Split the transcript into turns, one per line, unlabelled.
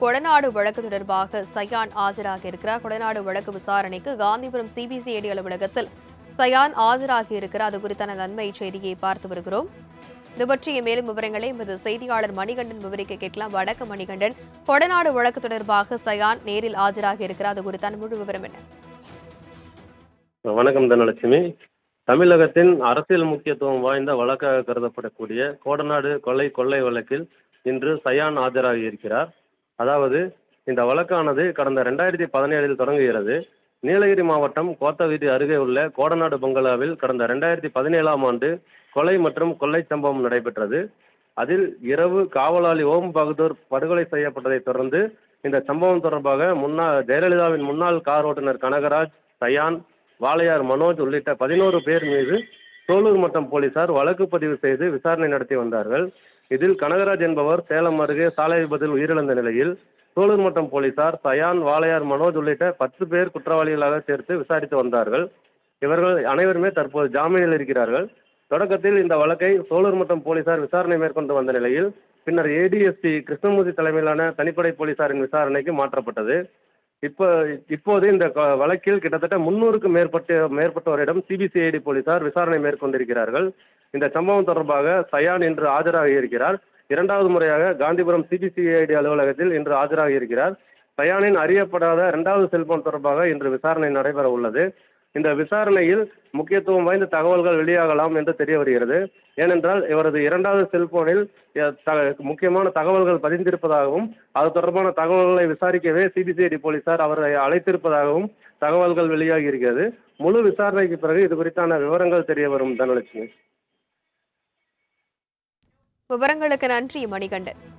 கொடநாடு வழக்கு தொடர்பாக சயான் ஆஜராகி இருக்கிறார். கொடநாடு வழக்கு விசாரணைக்கு காந்திபுரம் சிபிசிஐடி அலுவலகத்தில் சயான் ஆஜராகி இருக்கிறார். அது குறித்தான நன்மை செய்தியை பார்த்து வருகிறோம். இது பற்றிய மேலும் விவரங்களை எமது செய்தியாளர் மணிகண்டன் விவரிக்க கேட்கலாம். வடக்கு மணிகண்டன். கொடநாடு வழக்கு தொடர்பாக சயான் நேரில் ஆஜராகி இருக்கிறார். அது குறித்தான முழு விவரம் என்ன?
வணக்கம் தனலட்சுமி. தமிழகத்தின் அரசியல் முக்கியத்துவம் வாய்ந்த வழக்காக கருதப்படக்கூடிய கோடநாடு கொலை கொள்ளை வழக்கில் இன்று சயான் ஆஜராகி இருக்கிறார். அதாவது இந்த வழக்கானது கடந்த ரெண்டாயிரத்தி பதினேழில் தொடங்குகிறது. நீலகிரி மாவட்டம் கோத்தவீதி அருகே உள்ள கோடநாடு பங்களாவில் கடந்த ரெண்டாயிரத்தி பதினேழாம் ஆண்டு கொலை மற்றும் கொள்ளை சம்பவம் நடைபெற்றது. அதில் இரவு காவலாளி ஓம் பகதூர் படுகொலை செய்யப்பட்டதைத் தொடர்ந்து இந்த சம்பவம் தொடர்பாக முன்னாள் ஜெயலலிதாவின் முன்னாள் கார் ஓட்டுநர் கனகராஜ் சயான் வாளையார் மனோஜ் உள்ளிட்ட பதினோரு பேர் மீது சோலூர் மட்டம் போலீசார் வழக்கு பதிவு செய்து விசாரணை நடத்தி வந்தார்கள். இதில் கனகராஜ் என்பவர் சேலம் அருகே சாலை விபத்தில் உயிரிழந்த நிலையில் சோலூர் மட்டம் போலீசார் சயான் வாளையார் மனோஜ் உள்ளிட்ட பத்து பேர் குற்றவாளிகளாக சேர்த்து விசாரித்து வந்தார்கள். இவர்கள் அனைவருமே தற்போது ஜாமீனில் இருக்கிறார்கள். தொடக்கத்தில் இந்த வழக்கை சோலூர் மட்டம் போலீசார் விசாரணை மேற்கொண்டு வந்த நிலையில் பின்னர் ஏடிஎஸ்பி கிருஷ்ணமூர்த்தி தலைமையிலான தனிப்படை போலீசாரின் விசாரணைக்கு மாற்றப்பட்டது. இப்போ இப்போது இந்த க- வழக்கில் கிட்டத்தட்ட முன்னூறுக்கும் மேற்பட்ட மேற்பட்டோரிடம் சிபிசிஐடி போலீசார் விசாரணை மேற்கொண்டிருக்கிறார்கள். இந்த சம்பவம் தொடர்பாக சயான் இன்று ஆஜராகி இருக்கிறார். இரண்டாவது முறையாக காந்திபுரம் சிபிசிஐடி அலுவலகத்தில் இன்று ஆஜராகி இருக்கிறார். சயானின் அறியப்படாத இரண்டாவது செல்போன் தொடர்பாக இன்று விசாரணை நடைபெற உள்ளது. இந்த விசாரணையில் முக்கியத்துவம் வாய்ந்த தகவல்கள் வெளியாகலாம் என்று தெரிய வருகிறது. ஏனென்றால் இவரது இரண்டாவது செல்போனில் த- முக்கியமான தகவல்கள் பதிந்திருப்பதாகவும் அது தொடர்பான தகவல்களை விசாரிக்கவே சிபிசிஐடி போலீசார் அவரை அழைத்திருப்பதாகவும் தகவல்கள் வெளியாகி இருக்கிறது. முழு விசாரணைக்கு பிறகு இது குறித்தான விவரங்கள் தெரிய வரும். தனலட்சுமி.
விவரங்களுக்கு நன்றி மணிகண்டன்.